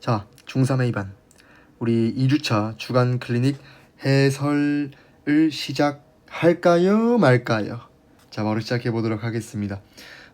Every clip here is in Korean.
자, 중3의 이반. 우리 2주차 주간 클리닉 해설을 시작할까요? 말까요? 자, 바로 시작해 보도록 하겠습니다.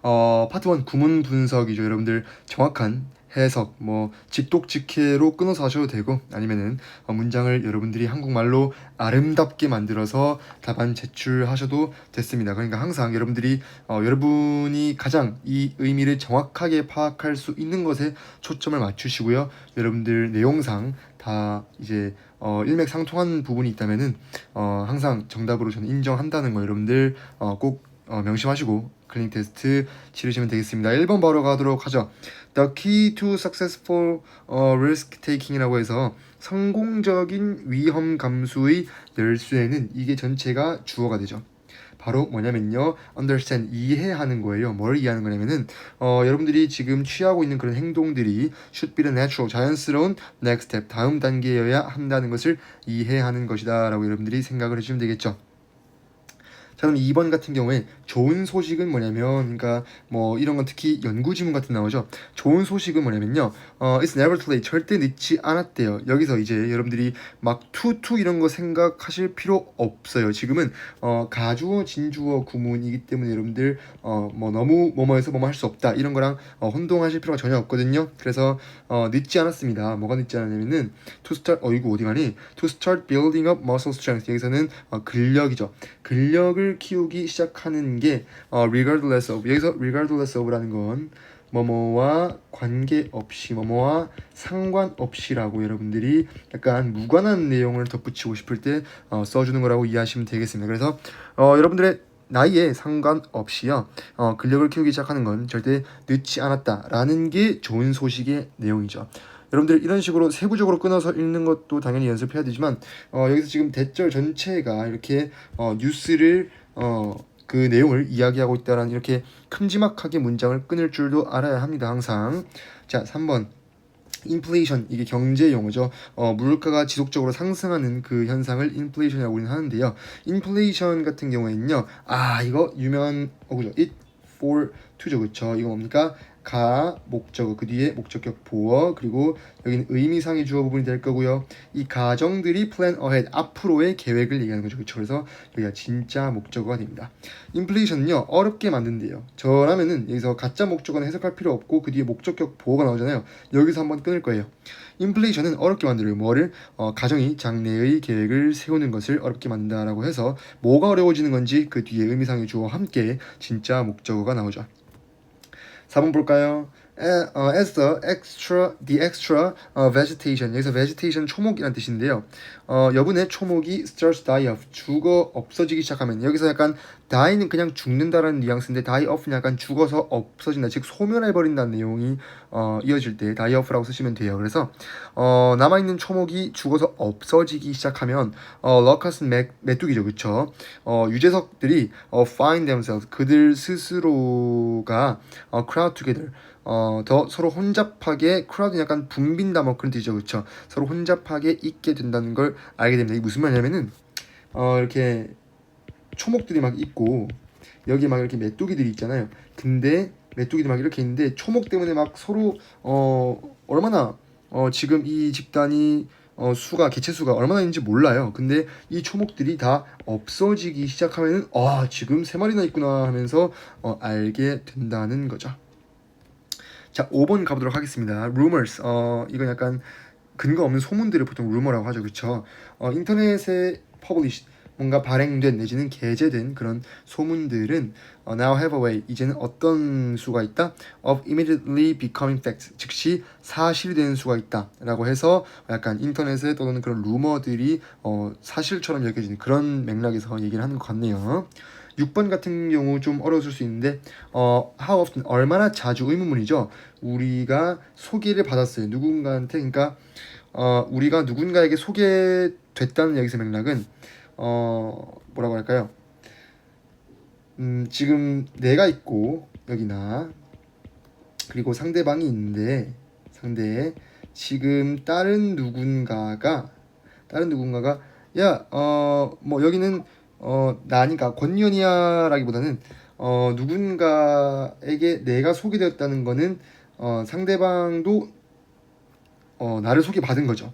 어, 파트 1 구문 분석이죠. 여러분들 정확한 해석, 뭐 직독직해로 끊어서 하셔도 되고 아니면은 어, 문장을 여러분들이 한국말로 아름답게 만들어서 답안 제출하셔도 됐습니다. 그러니까 항상 여러분들이 어, 여러분이 가장 이 의미를 정확하게 파악할 수 있는 것에 초점을 맞추시고요. 여러분들 내용상 다 이제 어, 일맥상통한 부분이 있다면은 어, 항상 정답으로 저는 인정한다는 거 여러분들 어, 꼭 어, 명심하시고 클리닉 테스트 치르시면 되겠습니다. 1번 바로 가도록 하죠. The key to successful 어, risk taking이라고 해서 성공적인 위험 감수의 열쇠는 이게 전체가 주어가 되죠. 바로 뭐냐면요, understand 이해하는 거예요. 뭘 이해하는 거냐면은 어, 여러분들이 지금 취하고 있는 그런 행동들이 should be the natural 자연스러운 next step 다음 단계여야 한다는 것을 이해하는 것이다라고 여러분들이 생각을 해주시면 되겠죠. 자 그럼 2번 같은 경우에 좋은 소식은 뭐냐면 그러니까 뭐 이런 건 특히 연구 지문 같은 데 나오죠. 좋은 소식은 뭐냐면요. 어, it's never too late. 절대 늦지 않았대요. 여기서 이제 여러분들이 막 투투 이런 거 생각하실 필요 없어요. 지금은 어, 가주어, 진주어 구문이기 때문에 여러분들 어, 뭐 너무 뭐뭐해서 뭐뭐 할 수 없다 이런 거랑 어, 혼동하실 필요가 전혀 없거든요. 그래서 어, 늦지 않았습니다. 뭐가 늦지 않았냐면은 to start 어 이거 어디 가니? to start building up muscle strength 여기서는 어, 근력이죠. 근력을 키우기 시작하는 게 어, regardless of 여기서 regardless of라는 건 뭐뭐와 관계없이 뭐뭐와 상관없이라고 여러분들이 약간 무관한 내용을 덧붙이고 싶을 때 어, 써주는 거라고 이해하시면 되겠습니다. 그래서 어, 여러분들의 나이에 상관없이요 어, 근력을 키우기 시작하는 건 절대 늦지 않았다라는 게 좋은 소식의 내용이죠. 여러분들 이런 식으로 세부적으로 끊어서 읽는 것도 당연히 연습해야 되지만 어, 여기서 지금 대절 전체가 이렇게 어, 뉴스를 어, 그 내용을 이야기하고 있다라는 이렇게 큼지막하게 문장을 끊을 줄도 알아야 합니다. 항상 자 3번 인플레이션 이게 경제 용어죠. 어, 물가가 지속적으로 상승하는 그 현상을 인플레이션이라고 우리는 하는데요. 인플레이션 같은 경우에는요. 아 이거 유명한 어 그죠? it for to죠 그쵸? 이거 뭡니까? 가 목적어 그 뒤에 목적격 보어 그리고 여기는 의미상의 주어 부분이 될 거고요. 이 가정들이 plan ahead 앞으로의 계획을 얘기하는 거죠. 그렇죠? 그래서 여기가 진짜 목적어가 됩니다. 인플레이션은요 어렵게 만든대요. 저라면은 여기서 가짜 목적어는 해석할 필요 없고 그 뒤에 목적격 보어가 나오잖아요. 여기서 한번 끊을 거예요. 인플레이션은 어렵게 만들어요. 뭐를 어, 가정이 장래의 계획을 세우는 것을 어렵게 만든다라고 해서 뭐가 어려워지는 건지 그 뒤에 의미상의 주어와 함께 진짜 목적어가 나오죠. 4번 볼까요? 에, 어, as the extra, the extra 어, vegetation 여기서 vegetation 초목이라는 뜻인데요. 어, 여분의 초목이 starts die off 죽어 없어지기 시작하면 여기서 약간 die는 그냥 죽는다라는 뉘앙스인데 die off는 약간 죽어서 없어진다 즉 소멸해 버린다는 내용이 어, 이어질 때 die off라고 쓰시면 돼요. 그래서 어, 남아 있는 초목이 죽어서 없어지기 시작하면 어, locust는 메뚜기죠, 그렇죠? 어, 유재석들이 어, find themselves 그들 스스로가 어, crowd together 어, 더 서로 혼잡하게 크라우드 약간 붐빈다 뭐 그런 뜻이죠 그렇죠 서로 혼잡하게 있게 된다는 걸 알게 됩니다 이게 무슨 말이냐면은 어, 이렇게 초목들이 막 있고 여기 막 이렇게 메뚜기들이 있잖아요 근데 메뚜기들이 막 이렇게 있는데 초목 때문에 막 서로 어 얼마나 어 지금 이 집단이 어, 수가 개체 수가 얼마나 있는지 몰라요. 근데 이 초목들이 다 없어지기 시작하면은 아 지금 세 마리나 있구나 하면서 어, 알게 된다는 거죠. 자, 5번 가보도록 하겠습니다. rumors. 어, 이건 약간 근거 없는 소문들을 보통 rumor라고 하죠. 그렇죠? 어, 인터넷에 publish 뭔가 발행된 내지는 게재된 그런 소문들은 어, now have a way 이제는 어떤 수가 있다 of immediately becoming fact 즉시 사실이 되는 수가 있다라고 해서 약간 인터넷에 떠도는 그런 루머들이 어, 사실처럼 여겨지는 그런 맥락에서 얘기를 하는 것 같네요. 6번 같은 경우 좀 어려웠을 수 있는데 어 how often 얼마나 자주 의문문이죠. 우리가 소개를 받았어요. 누군가한테 그러니까 어 우리가 누군가에게 소개됐다는 여기서 맥락은 어 뭐라고 할까요? 음 지금 내가 있고 여기 나 그리고 상대방이 있는데 상대에 지금 다른 누군가가 다른 누군가가 야 어 뭐 여기는 어 나니까 권유현이야라기보다는 어 누군가에게 내가 소개되었다는 거는 어 상대방도 어, 나를 소개받은 거죠.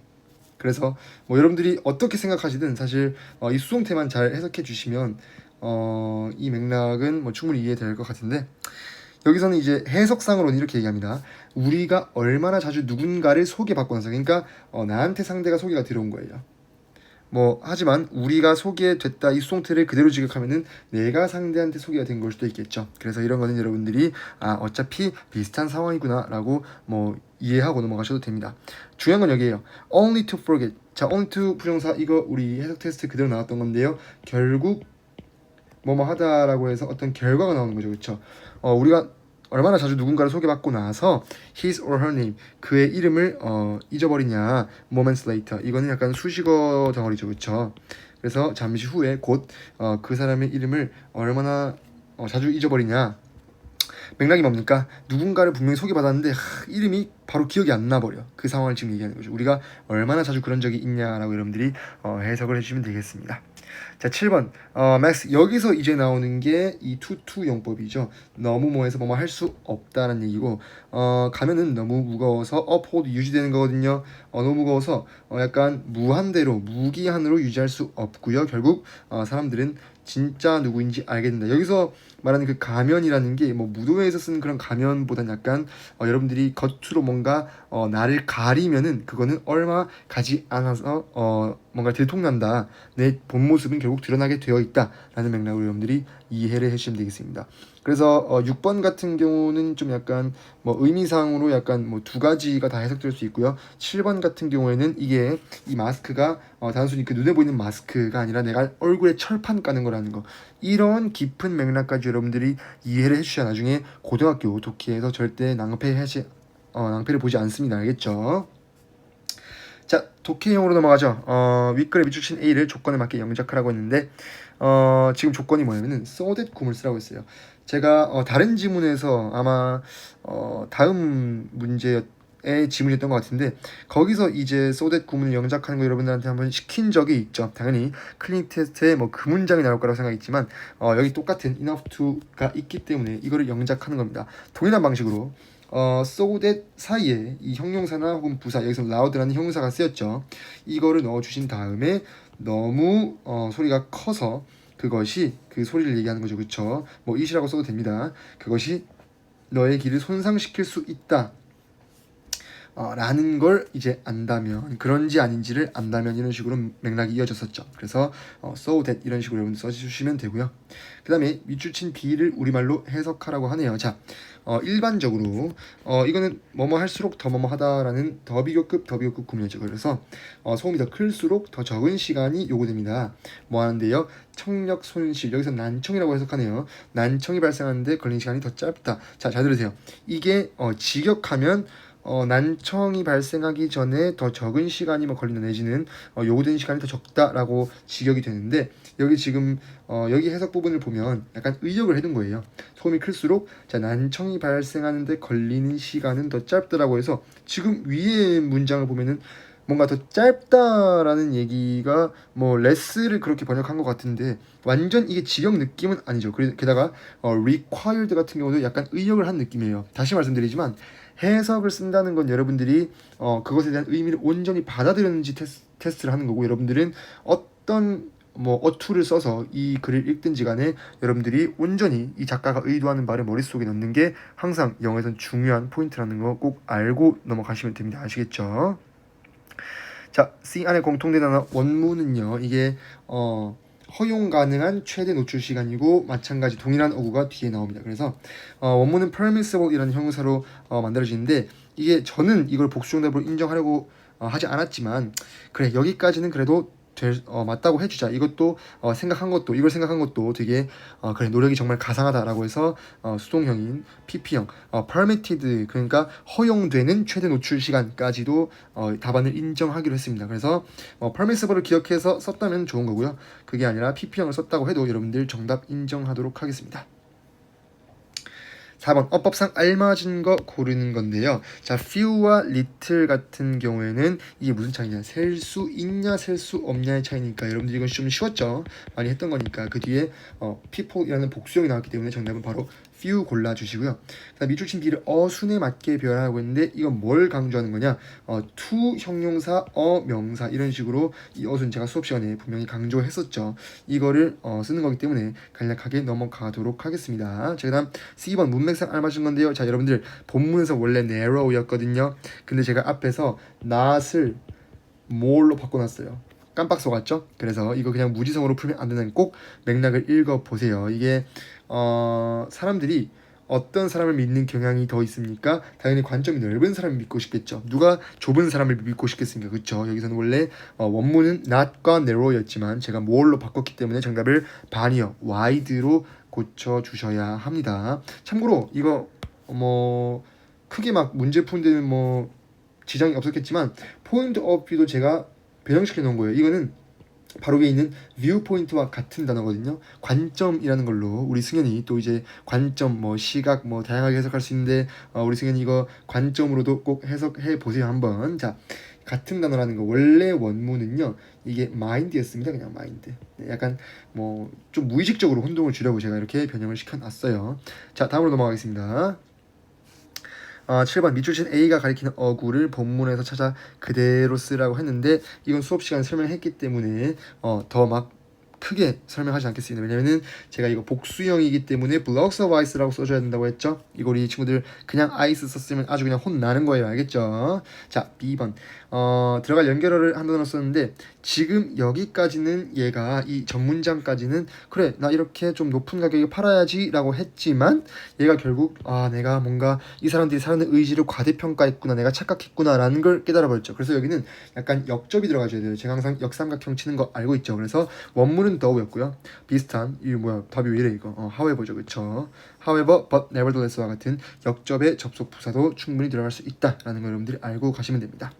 그래서 뭐 여러분들이 어떻게 생각하시든 사실 어, 이 수동태만 잘 해석해 주시면 어, 이 맥락은 뭐 충분히 이해될 것 같은데 여기서는 이제 해석상으로는 이렇게 얘기합니다. 우리가 얼마나 자주 누군가를 소개받고 나서 그러니까 어, 나한테 상대가 소개가 들어온 거예요. 뭐 하지만 우리가 소개됐다 이 수동태를 그대로 지급하면은 내가 상대한테 소개가 된 걸 수도 있겠죠. 그래서 이런 거는 여러분들이 아 어차피 비슷한 상황이구나라고 뭐 이해하고 넘어가셔도 됩니다. 중요한 건 여기에요. Only to forget. 자, only to 부정사 이거 우리 해석 테스트 그대로 나왔던 건데요. 결국 뭐뭐 하다라고 해서 어떤 결과가 나오는 거죠, 그렇죠? 어, 우리가 얼마나 자주 누군가를 소개받고 나서 his or her name 그의 이름을 어, 잊어버리냐 moments later 이거는 약간 수식어 덩어리죠, 그렇죠? 그래서 잠시 후에 곧 어, 그 사람의 이름을 얼마나 어, 자주 잊어버리냐 맥락이 뭡니까? 누군가를 분명히 소개받았는데 하, 이름이 바로 기억이 안 나버려. 그 상황을 지금 얘기하는 거죠. 우리가 얼마나 자주 그런 적이 있냐라고 여러분들이 어, 해석을 해주시면 되겠습니다. 자, 7번. 어, 맥스 여기서 이제 나오는 게 이 투투 용법이죠. 너무 뭐해서 뭐뭐 할 수 없다는 얘기고 어, 가면은 너무 무거워서 uphold 유지되는 거거든요. 어, 너무 무거워서 어, 약간 무한대로 무기한으로 유지할 수 없고요. 결국 어, 사람들은 진짜 누구인지 된다. 여기서 말하는 그 가면이라는 게 뭐 무도회에서 쓰는 그런 가면보다는 약간 어, 여러분들이 겉으로 뭔가 어, 나를 가리면은 그거는 얼마 가지 않아서 어, 뭔가 들통난다. 내 본 모습은 결국 드러나게 되어 있다라는 맥락으로 여러분들이 이해를 해주시면 되겠습니다. 그래서 어, 6번 같은 경우는 좀 약간 뭐 의미상으로 약간 뭐 두 가지가 다 해석될 수 있고요. 7번 같은 경우에는 이게 이 마스크가 어, 단순히 그 눈에 보이는 마스크가 아니라 내가 얼굴에 철판 까는 거라는 거. 이런 깊은 맥락까지 여러분들이 이해를 해주셔야 나중에 고등학교 독해에서 절대 낭패하지 어, 낭패를 보지 않습니다. 알겠죠? 자, 독해용으로 넘어가죠. 어, 윗글에 밑줄친 A를 조건에 맞게 영작하라고 했는데 어, 지금 조건이 뭐냐면은 so 구문을 쓰라고 했어요. 제가 어, 다른 지문에서 아마 어, 다음 문제에 지문이었던 것 같은데 거기서 이제 that 구문을 영작하는 거 여러분들한테 한번 시킨 적이 있죠. 당연히 클리닉 테스트에 뭐 그 문장이 나올 거라고 생각했지만 어, 여기 똑같은 enough to가 있기 때문에 이거를 영작하는 겁니다. 동일한 방식으로 어, so that 사이에 이 형용사나 혹은 부사 여기서 loud라는 형용사가 쓰였죠. 이거를 넣어주신 다음에 너무 어, 소리가 커서 그것이 그 소리를 얘기하는 거죠, 그렇죠? 뭐 it이라고 써도 됩니다. 그것이 너의 귀를 손상시킬 수 있다. 어, 라는 걸 이제 안다면 그런지 아닌지를 안다면 이런 식으로 맥락이 이어졌었죠. 그래서 어, so that 이런 식으로 여러분 써주시면 되고요. 그 다음에 밑줄친 be를 우리말로 해석하라고 하네요. 자, 어, 일반적으로 어, 이거는 뭐뭐 할수록 더 뭐뭐 하다라는 더 비교급 더 비교급 구문이죠. 그래서 어, 소음이 더 클수록 더 적은 시간이 요구됩니다. 뭐 하는데요? 청력 손실 여기서 난청이라고 해석하네요. 난청이 발생하는데 걸린 시간이 더 짧다. 자, 잘 들으세요. 이게 어, 직역하면 어, 난청이 발생하기 전에 더 적은 시간이 뭐 걸린다 내지는 어, 요구되는 시간이 더 적다라고 직역이 되는데 여기 지금 어, 여기 해석 부분을 보면 약간 의역을 해둔 거예요. 소음이 클수록 자 난청이 발생하는데 걸리는 시간은 더 짧다라고 해서 지금 위에 문장을 보면은 뭔가 더 짧다라는 얘기가 뭐 레스를 그렇게 번역한 것 같은데 완전 이게 직역 느낌은 아니죠. 게다가 어, required 같은 경우도 약간 의역을 한 느낌이에요. 다시 말씀드리지만 해석을 쓴다는 건 여러분들이 어, 그것에 대한 의미를 온전히 받아들였는지 테스, 테스트를 하는 거고 여러분들은 어떤 뭐 어투를 써서 이 글을 읽든지 간에 여러분들이 온전히 이 작가가 의도하는 말을 머릿속에 넣는 게 항상 영어에선 중요한 포인트라는 거 꼭 알고 넘어가시면 됩니다. 아시겠죠? 자, C 안에 공통된 단어 원문은요. 이게 어 허용 가능한 최대 노출 시간이고 마찬가지 동일한 어구가 뒤에 나옵니다. 그래서 어, 원문은 permissible이라는 형용사로 어, 만들어지는데 이게 저는 이걸 복수정답으로 인정하려고 어, 하지 않았지만 그래 여기까지는 그래도 될, 어, 맞다고 해주자. 이것도 어, 생각한 것도 이걸 생각한 것도 되게 어, 그래 노력이 정말 가상하다라고 해서 어, 수동형인 PP형 어, permitted 그러니까 허용되는 최대 노출 시간까지도 어, 답안을 인정하기로 했습니다. 그래서 어, permissible을 기억해서 썼다면 좋은 거고요. 그게 아니라 PP형을 썼다고 해도 여러분들 정답 인정하도록 하겠습니다. 4번 어법상 알맞은 거 고르는 건데요. 자, few와 little 같은 경우에는 이게 무슨 차이냐? 셀 수 있냐, 셀 수 없냐의 차이니까 여러분들 이건 좀 쉬웠죠? 많이 했던 거니까 그 뒤에 어, people이라는 복수형이 나왔기 때문에 정답은 바로 few 골라주시고요. 그다음 밑줄 친 B를 어순에 맞게 배열하고 있는데 이건 뭘 강조하는 거냐? 어, to 형용사, 어 명사 이런 식으로 이 어순 제가 수업 시간에 분명히 강조했었죠. 이거를 어, 쓰는 거기 때문에 간략하게 넘어가도록 하겠습니다. 자, 그다음 C번 문맥상 알맞은 건데요. 자, 여러분들 본문에서 원래 narrow였거든요. 근데 제가 앞에서 not을 more로 바꿔놨어요. 깜빡 속았죠? 그래서 이거 그냥 무지성으로 풀면 안 되는 꼭 맥락을 읽어 보세요. 이게 어, 사람들이 어떤 사람을 믿는 경향이 더 있습니까? 당연히 관점이 넓은 사람을 믿고 싶겠죠. 누가 좁은 사람을 믿고 싶겠습니까? 그렇죠. 여기서는 원래 어, 원문은 not과 narrow였지만 제가 more로 바꿨기 때문에 정답을 반이요 wide로 고쳐 주셔야 합니다. 참고로 이거 뭐 크게 막 문제 푸는 데는 뭐 지장이 없었겠지만 포인트 오브 뷰도 제가 변형시켜 놓은 거예요. 이거는 바로 위에 있는 뷰 포인트와 같은 단어거든요. 관점이라는 걸로 우리 승현이 또 이제 관점 뭐 시각 뭐 다양하게 해석할 수 있는데 어, 우리 승현이 이거 관점으로도 꼭 해석해 보세요 한번. 자 같은 단어라는 거 원래 원문은요 이게 마인드였습니다 그냥 마인드 네, 약간 뭐 좀 무의식적으로 혼동을 주려고 제가 이렇게 변형을 시켜놨어요 자 다음으로 넘어가겠습니다 아, 7번 밑줄 친 A가 가리키는 어구를 본문에서 찾아 그대로 쓰라고 했는데 이건 수업 시간에 설명했기 때문에 어, 더막 크게 설명하지 않겠습니다. 왜냐면은 제가 이거 복수형이기 때문에 blocks of ice라고 써줘야 된다고 했죠. 이거 우리 친구들 그냥 ice 썼으면 아주 그냥 혼나는 거예요. 알겠죠? 자, B번. 어, 들어갈 연결어를 한 단어 썼는데 지금 여기까지는 얘가 이 전문장까지는 그래 나 이렇게 좀 높은 가격에 팔아야지라고 했지만 얘가 결국 아 내가 뭔가 이 사람들이 사는 의지를 과대평가했구나 내가 착각했구나라는 걸 깨달아 버렸죠. 그래서 여기는 약간 역접이 들어가줘야 돼요. 제가 항상 역삼각형 치는 거 알고 있죠. 그래서 원문은 더우였고요. 비슷한 이 뭐야 답이 왜 이래 이거 어, however죠 그쵸 however but nevertheless와 같은 역접의 접속 부사도 충분히 들어갈 수 있다라는 걸 여러분들이 알고 가시면 됩니다.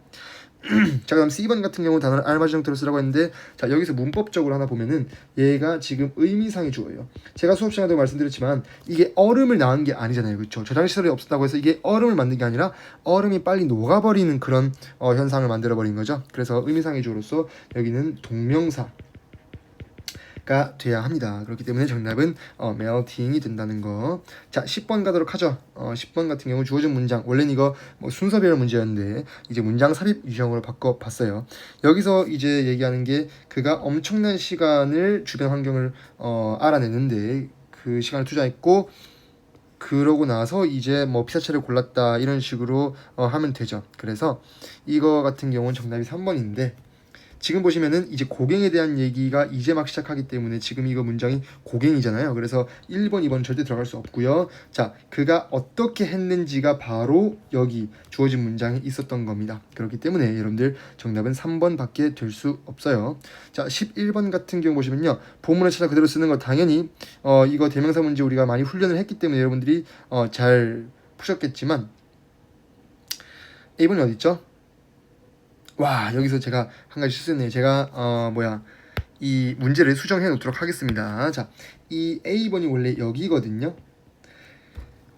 자 그다음 C번 같은 경우 단어를 알맞은 형태로 쓰라고 했는데 자 여기서 문법적으로 하나 보면은 얘가 지금 의미상의 주어예요. 제가 수업 시간에도 말씀드렸지만 이게 얼음을 낳은 게 아니잖아요. 그렇죠? 저장시설이 없었다고 해서 이게 얼음을 만든 게 아니라 얼음이 빨리 녹아버리는 그런 어, 현상을 만들어 버린 거죠. 그래서 의미상의 주어로서 여기는 동명사 가 돼야 합니다. 그렇기 때문에 정답은 어, melting이 된다는 거. 자, 10번 가도록 하죠. 어, 10번 같은 경우 주어진 문장. 원래는 이거 뭐 순서별 문제였는데 이제 문장 삽입 유형으로 바꿔 봤어요. 여기서 이제 얘기하는 게 그가 엄청난 시간을 주변 환경을 어, 알아냈는데 그 시간을 투자했고 그러고 나서 이제 뭐 피사체를 골랐다 이런 식으로 어, 하면 되죠. 그래서 이거 같은 경우는 정답이 3번인데 지금 보시면은 이제 고갱에 대한 얘기가 이제 막 시작하기 때문에 지금 이거 문장이 고갱이잖아요. 그래서 1번, 2번 절대 들어갈 수 없고요. 자, 그가 어떻게 했는지가 바로 여기 주어진 문장에 있었던 겁니다. 그렇기 때문에 여러분들 정답은 3번밖에 될 수 없어요. 자, 11번 같은 경우 보시면요. 본문을 찾아 그대로 쓰는 거 당연히 어 이거 대명사 문제 우리가 많이 훈련을 했기 때문에 여러분들이 어 잘 푸셨겠지만 A번이 어디 있죠? 와 여기서 제가 한 가지 실수했네요. 제가 어 뭐야 이 문제를 수정해 놓도록 하겠습니다. 자, 이 A번이 원래 여기거든요.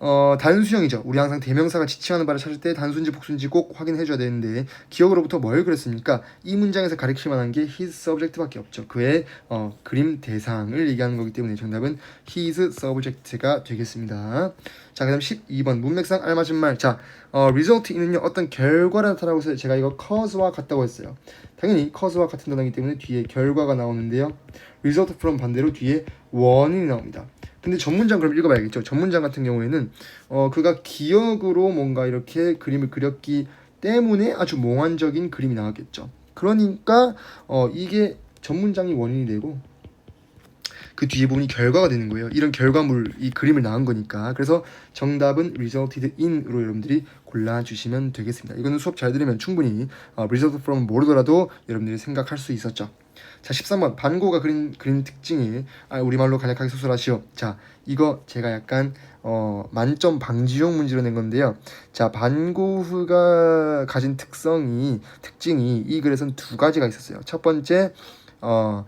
어, 단수형이죠. 우리 항상 대명사가 지칭하는 바를 찾을 때 단수인지 복수인지 꼭 확인해 줘야 되는데 기억으로부터 뭘 그랬습니까? 이 문장에서 가리킬 만한 게 his subject밖에 없죠. 그의 어, 그림 대상을 얘기하는 거기 때문에 정답은 his subject가 되겠습니다. 자, 그다음 12번 문맥상 알맞은 말. 자, 어, result는요 어떤 결과를 나타나고 있어요. 제가 이거 cause와 같다고 했어요. 당연히 cause와 같은 단어이기 때문에 뒤에 결과가 나오는데요. result from 반대로 뒤에 원인이 나옵니다. 근데 전문장 그럼 읽어봐야겠죠. 전문장 같은 경우에는 어 그가 기억으로 뭔가 이렇게 그림을 그렸기 때문에 아주 몽환적인 그림이 나왔겠죠. 그러니까 어 이게 전문장이 원인이 되고 그 뒤에 부분이 결과가 되는 거예요. 이런 결과물 이 그림을 낳은 거니까. 그래서 정답은 resulted in으로 여러분들이 골라주시면 되겠습니다. 이거는 수업 잘 들으면 충분히 어, result from 모르더라도 여러분들이 생각할 수 있었죠. 자 13번 반고가 그린 그림 특징이 아, 우리말로 간략하게 소설하시오. 자 이거 제가 약간 어, 만점 방지용 문제로 낸 건데요. 자 반고흐가 가진 특성이 특징이 이 글에선 두 가지가 있었어요. 첫 번째 어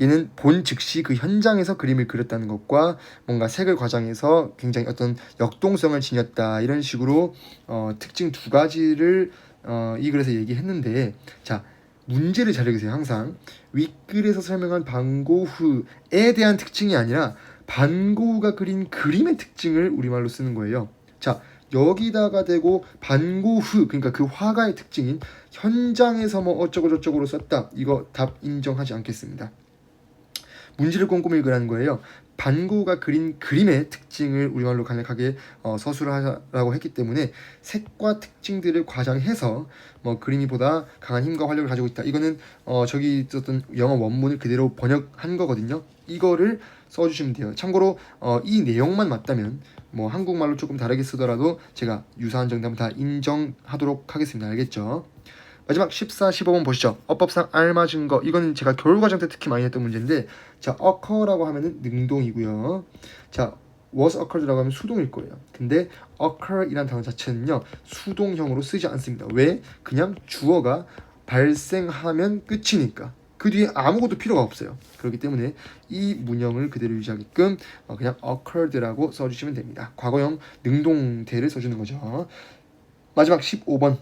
얘는 본 즉시 그 현장에서 그림을 그렸다는 것과 뭔가 색을 과장해서 굉장히 어떤 역동성을 지녔다 이런 식으로 어, 특징 두 가지를 어, 이 글에서 얘기했는데 자 문제를 잘 읽으세요 항상 윗글에서 설명한 방고흐에 대한 특징이 아니라 반고우가 그린 그림의 특징을 우리말로 쓰는 거예요. 자, 여기다가 대고 반고흐 그러니까 그 화가의 특징인 현장에서 뭐 어쩌고 저쩌고로 썼다. 이거 답 인정하지 않겠습니다. 문제를 꼼꼼히 읽으라는 거예요. 반고우가 그린 그림의 특징을 우리말로 간략하게 어, 서술을 하라고 했기 때문에 색과 특징들을 과장해서 뭐 그림이 보다 강한 힘과 활력을 가지고 있다. 이거는 어, 저기 있었던 영어 원문을 그대로 번역한 거거든요. 이거를 써주시면 돼요. 참고로 어, 이 내용만 맞다면 뭐 한국말로 조금 다르게 쓰더라도 제가 유사한 정답은 다 인정하도록 하겠습니다. 알겠죠? 마지막 14, 15번 보시죠. 어법상 알맞은 거. 이거는 제가 교육과정 때 특히 많이 했던 문제인데 자, occur라고 하면은 능동이고요. 자, was occurred라고 하면 수동일 거예요. 근데 occur이란 단어 자체는요. 수동형으로 쓰지 않습니다. 왜? 그냥 주어가 발생하면 끝이니까. 그 뒤에 아무것도 필요가 없어요. 그렇기 때문에 이 문형을 그대로 유지하게끔 어, 그냥 occurred라고 써주시면 됩니다. 과거형 능동태를 써주는 거죠. 마지막 15번.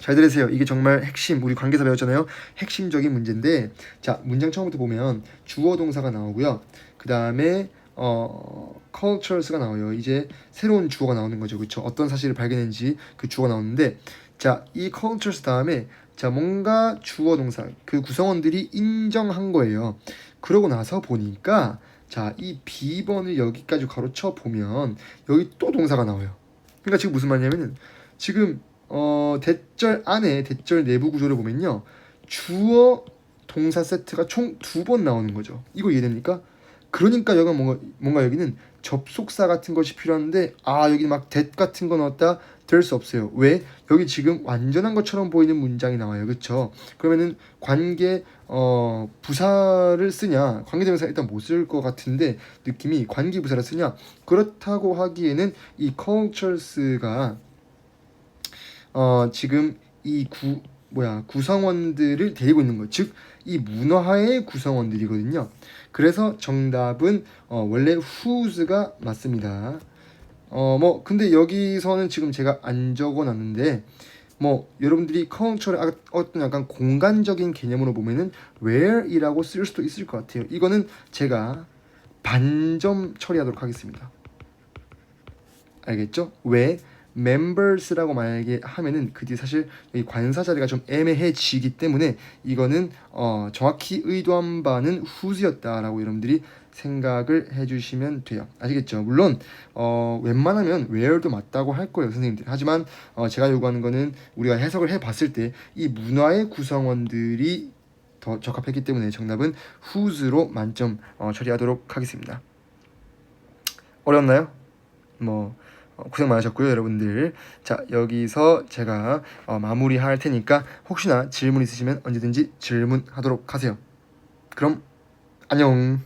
잘 들으세요. 이게 정말 핵심 우리 관계사 배웠잖아요. 핵심적인 문제인데 자 문장 처음부터 보면 주어 동사가 나오고요. 그 다음에 어 cultures가 나와요. 이제 새로운 주어가 나오는 거죠. 그렇죠? 어떤 사실을 발견했는지 그 주어가 나오는데 자 이 cultures 다음에 자 뭔가 주어 동사 그 구성원들이 인정한 거예요. 그러고 나서 보니까 자 이 B번을 여기까지 가로쳐 보면 여기 또 동사가 나와요. 그러니까 지금 무슨 말이냐면은 지금 어, 대절 안에 대절 내부 구조를 보면요. 주어 동사 세트가 총 두 번 나오는 거죠. 이거 이해됩니까? 그러니까 여기 뭔가, 뭔가 여기는 접속사 같은 것이 필요한데 아 여기 막 that 같은 거 넣었다 될 수 없어요. 왜? 여기 지금 완전한 것처럼 보이는 문장이 나와요. 그렇죠? 그러면은 관계 어 부사를 쓰냐 관계대명사 일단 못 쓸 것 같은데 느낌이 관계 부사를 쓰냐 그렇다고 하기에는 이 cultures가 어 지금 이 구 뭐야 구성원들을 데리고 있는 거, 즉이 문화의 구성원들이거든요. 그래서 정답은 어, 원래 whose가 맞습니다. 어 뭐 근데 여기서는 지금 제가 안 적어 놨는데 뭐 여러분들이 culture의 아- 어떤 약간 공간적인 개념으로 보면은 where이라고 쓸 수도 있을 것 같아요. 이거는 제가 반점 처리하도록 하겠습니다. 알겠죠? 왜 members라고 만약에 하면은 그 뒤에 사실 이 관사 자리가 좀 애매해지기 때문에 이거는 어 정확히 의도한 바는 whose였다라고 여러분들이 생각을 해주시면 돼요. 아시겠죠? 물론 어 웬만하면 where도 맞다고 할 거예요, 선생님들. 하지만 어 제가 요구하는 거는 우리가 해석을 해봤을 때 이 문화의 구성원들이 더 적합했기 때문에 정답은 whose로 만점 어, 처리하도록 하겠습니다. 어려웠나요? 뭐 어, 고생 많으셨고요, 여러분들. 자, 여기서 제가 어, 마무리할 테니까 혹시나 질문 있으시면 언제든지 질문하도록 하세요. 그럼 안녕.